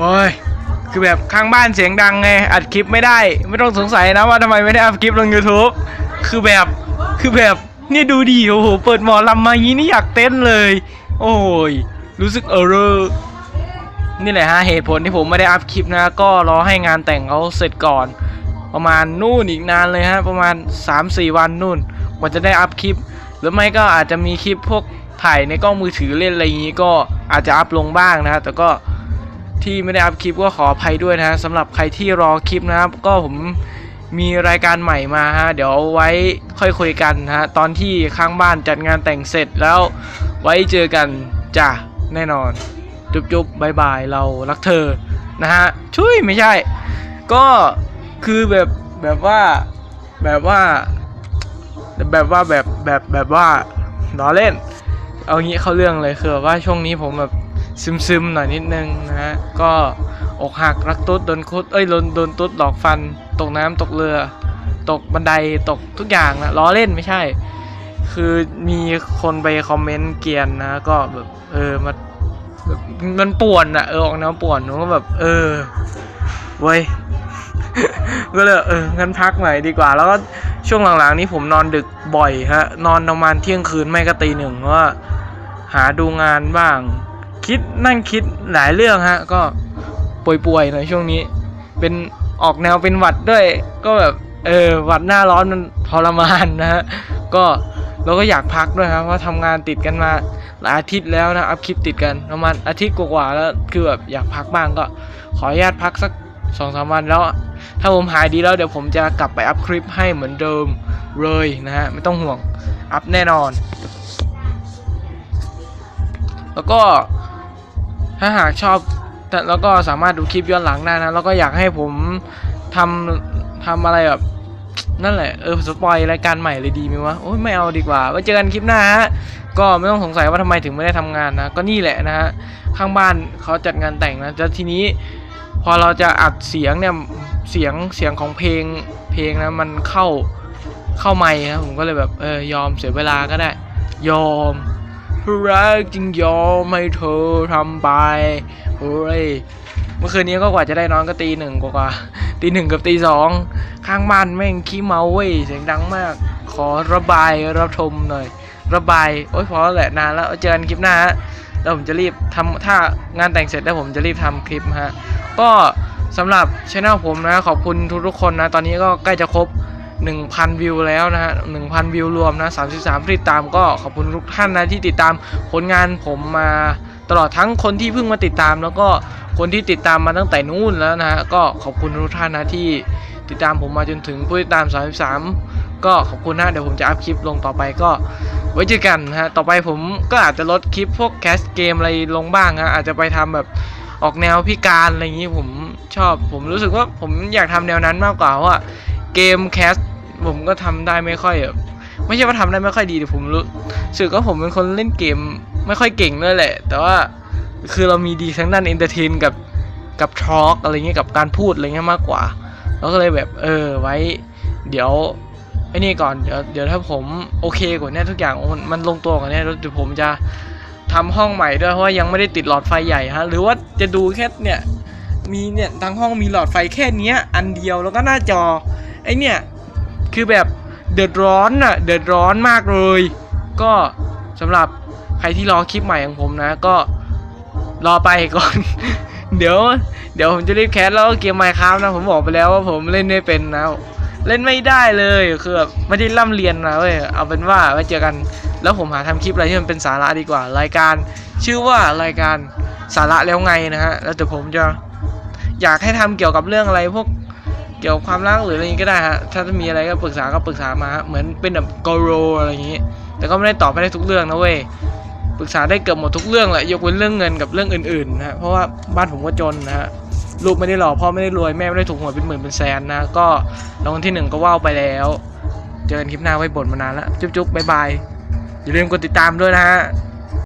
โอ้ย คือแบบข้างบ้านเสียงดังไง อัดคลิปไม่ได้ ไม่ต้องสงสัยนะว่าทำไมไม่ได้อัดคลิปลง YouTube คือแบบ คือแบบเนี่ยดูดิ โอ้โห เปิดหมอลำมางี้นี่อยากเต้นเลย โอ้ย รู้สึกเออเรอร์นี่แหละฮะ เหตุผลที่ผมไม่ได้อัพคลิปนะ ก็รอให้งานแต่งเขาเสร็จก่อน ประมาณนู่นอีกนานเลยฮะ ประมาณ 3-4 วันนู่น กว่าจะได้อัพคลิป หรือไม่ก็อาจจะมีคลิปพวกถ่ายในกล้องมือถือเล่นอะไรอย่างนี้ก็อาจจะอัพลงบ้างนะฮะแต่ก็ ที่ไม่ได้อัพคลิปก็ขออภัยด้วยนะสำหรับใครที่รอคลิปนะครับ ก็ผมมีรายการใหม่มาฮะเดี๋ยวไว้ค่อยคุยกันนะฮะตอนที่ข้างบ้านจัดงานแต่งเสร็จแล้วไว้เจอกันจ้ะแน่นอน จุ๊บจุ๊บบายบายเรารักเธอนะฮะช่วยไม่ใช่ ก็คือแบบแบบว่าแบบว่า แบบว่าแบบแบบแบบว่าล้อเล่น เอางี้เข้าเรื่องเลยคือว่าช่วงนี้ผมแบบ ซึมซึมๆหน่อยนิดนึงนะฮะก็อกหักรักตุ๊ดโดนคุดเอ้ยโดนโดนตุ๊ดหลอกฟัน ตกน้ำตกเรือ ตกบันไดตกทุกอย่างนะล้อเล่นไม่ใช่ คือมีคนไปคอมเมนต์เกียนนะก็แบบเออมันแบบมันป่วนอะเออออกแนวป่วนผมก็แบบ เออเว้ยก็เลยเอองั้นพักหน่อยดีกว่า แล้วก็ช่วงหลังๆนี้ผมนอนดึกบ่อยฮะ นอนประมาณเที่ยงคืนไม่ก็ตีหนึ่งเพราะว่า หาดูงานบ้าง คิดนั่งคิดหลายเรื่องฮะ ก็ป่วยๆหน่อยช่วงนี้ เป็นออกแนวเป็นหวัดด้วย ก็แบบเออหวัดหน้าร้อนมันทรมานนะฮะก็เราก็อยากพักด้วยครับเพราะทำงานติดกันมาหลายอาทิตย์แล้วนะอัพคลิปติดกันประมาณอาทิตย์กว่าๆแล้วคือแบบอยากพักบ้างก็ ขออนุญาตพักสักสองสามวันแล้ว ถ้าผมหายดีแล้วเดี๋ยวผมจะกลับไปอัพคลิปให้เหมือนเดิมเลยนะฮะไม่ต้องห่วงอัพแน่นอน แล้วก็ ถ้าหากชอบแล้วก็สามารถดูคลิปย้อนหลังได้นะ แล้วก็อยากให้ผมทำทำอะไรแบบนั่นแหละ เออสปอยรายการใหม่เลยดีไหมวะ โอ้ยไม่เอาดีกว่าไว้เจอกันคลิปหน้าฮะ ก็ไม่ต้องสงสัยว่าทำไมถึงไม่ได้ทำงานนะ ก็นี่แหละนะฮะ ข้างบ้านเขาจัดงานแต่งนะแล้วทีนี้ พอเราจะอัดเสียงเนี่ย เสียงเสียงของเพลง เพลงนะมันเข้าเข้าไมค์นะ ผมก็เลยแบบเออยอมเสียเวลาก็ได้ ยอม รักจริงยอมให้เธอทำไปเฮ้ยเมื่อคืนนี้ก็กว่าจะได้นอนก็ตีหนึ่งกว่าตีหนึ่งกับตีสองข้างบ้านแม่งขี้เมาเว้ยเสียงดังมาก ขอระบายรับชมหน่อย ระบาย โอ้ยพอแหละนานแล้วเจอกันคลิปหน้าฮะแล้วผมจะรีบทำถ้างานแต่งเสร็จแล้วผมจะรีบทำคลิปฮะก็สำหรับช anel ผมนะขอบคุณทุกๆคนนะ ตอนนี้ก็ใกล้จะครบ 1,000 วิวแล้วนะฮะ1,000 วิวรวมนะ 33ผู้ติดตามก็ขอบคุณทุกท่านนะที่ติดตามผลงานผมมาตลอดทั้งคนที่เพิ่งมาติดตาม แล้วก็คนที่ติดตามมาตั้งแต่นู้นแล้วนะฮะก็ขอบคุณทุกท่านนะที่ติดตามผมมาจนถึงผู้ติดตาม 33 ก็ขอบคุณนะเดี๋ยวผมจะอัพคลิปลงต่อไปก็ไว้เจอกันนะฮะต่อไปผมก็อาจจะลดคลิปพวกแคสเกมอะไรลงบ้างฮะอาจจะไปทำแบบออกแนวพิการอะไรอย่างนี้ผมชอบ ผมรู้สึกว่าผมอยากทำแนวนั้นมากกว่าว่าเกมแคส ผมก็ทำได้ไม่ค่อยแบบไม่ใช่ว่าทำได้ไม่ค่อยดีแต่ผมรู้สึกว่าผมเป็นคนเล่นเกมไม่ค่อยเก่งด้วยแหละ แต่ว่าคือเรามีดีทั้งด้านเอนเตอร์เทนกับกับทอล์กอะไรเงี้ยกับการพูดอะไรเงี้ยมากกว่าแล้วก็เลยแบบเออไว้ เดี๋ยวไอ้นี่ก่อนเดี๋ยวเดี๋ยวถ้าผมโอเคกว่านี้ทุกอย่างมันลงตัวกว่านี้เดี๋ยวผมจะทำห้องใหม่ด้วยเพราะว่ายังไม่ได้ติดหลอดไฟใหญ่ฮะหรือว่าจะดูแค่เนี่ยมีเนี่ยทั้งห้องมีหลอดไฟแค่เนี้ย อันเดียวแล้วก็หน้าจอไอเนี่ย คือแบบเดือดร้อนอะเดือดร้อนมากเลย ก็สำหรับใครที่รอคลิปใหม่ของผมนะ ก็รอไปก่อน เดี๋ยว เดี๋ยวผมจะรีบแคสแล้วก็เกมไมค์ครับนะ ผมบอกไปแล้วว่าผมเล่นไม่เป็นนะเล่นไม่ได้เลยคือแบบไม่ได้ร่ำเรียนนะเว้ยเอาเป็นว่าไว้เจอกัน แล้วผมหาทำคลิปอะไรที่มันเป็นสาระดีกว่า รายการชื่อว่ารายการสาระแล้วไงนะฮะแล้วแต่ผมจะอยากให้ทำเกี่ยวกับเรื่องอะไรพวก เกี่ยวกับความรักหรืออะไรอย่างนี้ก็ได้ฮะ ถ้าจะมีอะไรก็ปรึกษาก็ปรึกษามาฮะเหมือนเป็นแบบกโรอะไรอย่างนี้ แต่ก็ไม่ได้ตอบไม่ได้ทุกเรื่องนะเว้ย ปรึกษาได้เกือบหมดทุกเรื่องแหละ ยกเว้นเรื่องเงินกับเรื่องอื่นๆนะฮะเพราะว่าบ้านผมก็จนนะฮะ ลูกไม่ได้หล่อพ่อไม่ได้รวยแม่ไม่ได้ถูกหวยเป็นหมื่นเป็นแสนนะ ก็รางวัลที่หนึ่งก็ว่าวไปแล้ว เจอกันคลิปหน้าไว้บ่นมานานแล้ว จุ๊บๆบ๊ายบาย อย่าลืมกดติดตามด้วยนะฮะ